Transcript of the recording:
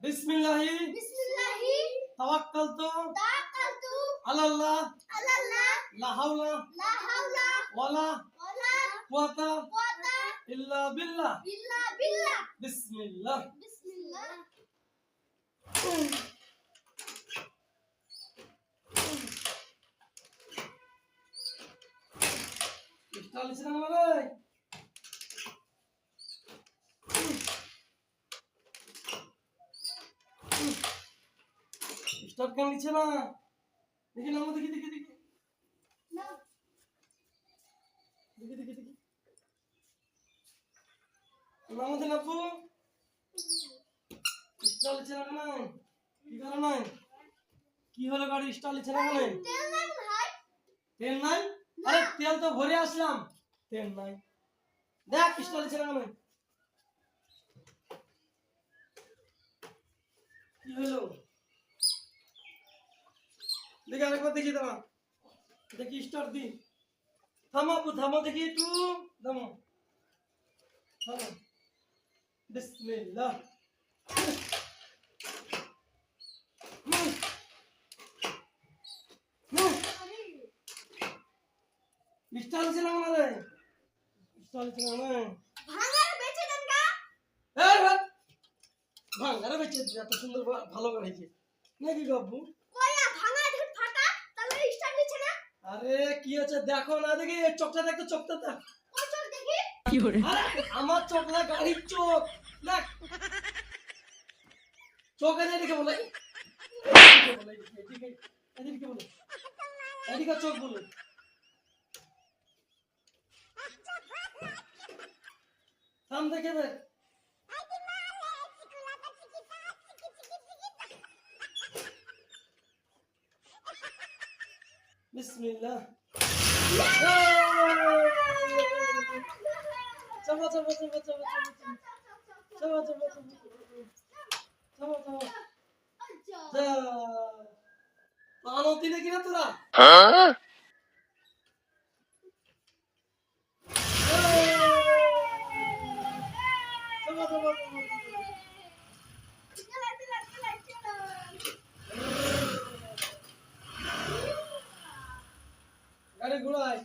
বিসমিল্লাহি। বিসমিল্লাহি। তাওয়াক্কালতু। তাওয়াক্কালতু। আলাল্লাহ। আলাল্লাহ। লা হাওলা। লা হাওলা। ওয়ালা। ওয়ালা। কুওয়াতা। কুওয়াতা। ইল্লা বিল্লাহ। ইল্লা বিল্লাহ। বিসমিল্লাহ। বিসমিল্লাহ। ইফতার লিখছে না কেন লিখছে না। দেখি নামো দেখি দেখি দেখি। দেখি দেখি দেখি। নামো দিন আপু স্টার লিখছে না কেন? কি কারণ? কি হলো গাড়ি স্টার লিখছে না কেন? তেল নাই তেল নাই? আরে তেল তো ভরে আসলাম। তেল নাই। দেখ স্টার লিখছে না কেন? কি হলো? দেখি আরেকবার দেখি দাঁড়া দেখি স্টার দি। থামো আপু থামো দেখি একটু। থামো। থামো। বিসমিল্লাহ। হুম হুম স্টার লিখছে না কেন রে স্টার লিখছে না ভাঙার বেচে দেন গা। এই ভাত ভাঙারে এত সুন্দর ভালো বানাইছে নাকি গব্বু আরে কি হচ্ছে দেখো না দেখি এই চোখটা দেখতো চোখটা দেখ। দেখি? আরে আমার চোখ না গাড়ির চোখ। দেখ। চোখ বলে। এদিকে, এদিকে বলে। এদিকে চোখ বলে। থাম দেখে দেখ বিসমিল্লাহ চাপা চাপা চাপা চাপা চাপা চাপা চাপা চাপা চাপা আচ্ছা পানো দিনে কিনা তোরা চাপা গাড়ি ঘোড়ায়।